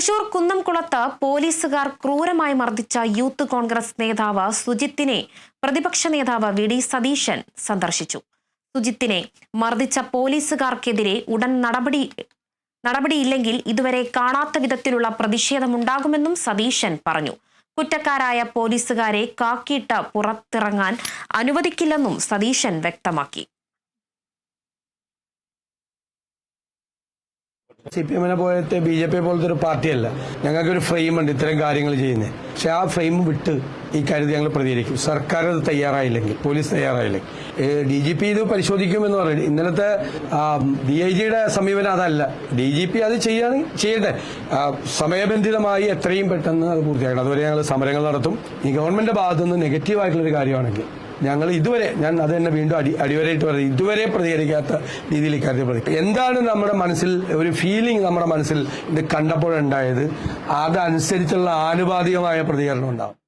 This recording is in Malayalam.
തൃശൂർ കുന്നംകുളത്ത് പോലീസുകാർ ക്രൂരമായി മർദ്ദിച്ച യൂത്ത് കോൺഗ്രസ് നേതാവ് സുജിത്തിനെ പ്രതിപക്ഷ നേതാവ് വി ഡി സതീശൻ സന്ദർശിച്ചു. സുജിത്തിനെ മർദ്ദിച്ച പോലീസുകാർക്കെതിരെ ഉടൻ നടപടി നടപടിയില്ലെങ്കിൽ ഇതുവരെ കാണാത്ത വിധത്തിലുള്ള പ്രതിഷേധമുണ്ടാകുമെന്നും സതീശൻ പറഞ്ഞു. കുറ്റക്കാരായ പോലീസുകാരെ കാക്കിയിട്ട് പുറത്തിറങ്ങാൻ അനുവദിക്കില്ലെന്നും സതീശൻ വ്യക്തമാക്കി. സി പി എമ്മിനെ പോലത്തെ ബി ജെ പി പോലത്തെ ഒരു പാർട്ടിയല്ല. ഞങ്ങൾക്കൊരു ഫ്രെയിം ഉണ്ട് ഇത്തരം കാര്യങ്ങൾ ചെയ്യുന്നത് പക്ഷെ ആ ഫ്രെയിം വിട്ട് ഈ കാര്യത്തിൽ ഞങ്ങൾ പ്രതികരിക്കും. സർക്കാർ അത് തയ്യാറായില്ലെങ്കിൽ പോലീസ് തയ്യാറായില്ലെങ്കിൽ. ഡി ജി പി ഇത് പരിശോധിക്കുമെന്ന് പറയുന്നത് ഇന്നലത്തെ ഡി ഐ ജിയുടെ സമീപനം അതല്ല. ഡി ജി പി അത് ചെയ്യുകയാണെങ്കിൽ ചെയ്യട്ടെ. സമയബന്ധിതമായി എത്രയും പെട്ടെന്ന് അത് പൂർത്തിയാക്കണം. അതുവരെ ഞങ്ങൾ സമരങ്ങൾ നടത്തും. ഈ നെഗറ്റീവ് ആയിട്ടുള്ള നെഗറ്റീവായിട്ടുള്ളൊരു കാര്യമാണെങ്കിൽ ഞങ്ങൾ ഇതുവരെ ഞാൻ അത് തന്നെ വീണ്ടും അടി അടിവരയിട്ട് പറയും ഇതുവരെ പ്രതികരിക്കാത്ത രീതിയിൽ ഇക്കാര്യത്തിൽ പ്രതികരിക്കും. എന്താണ് നമ്മുടെ മനസ്സിൽ ഒരു ഫീലിംഗ് നമ്മുടെ മനസ്സിൽ ഇത് കണ്ടപ്പോഴുണ്ടായത്? അതനുസരിച്ചുള്ള ആനുപാതികമായ പ്രതികരണം ഉണ്ടാവും.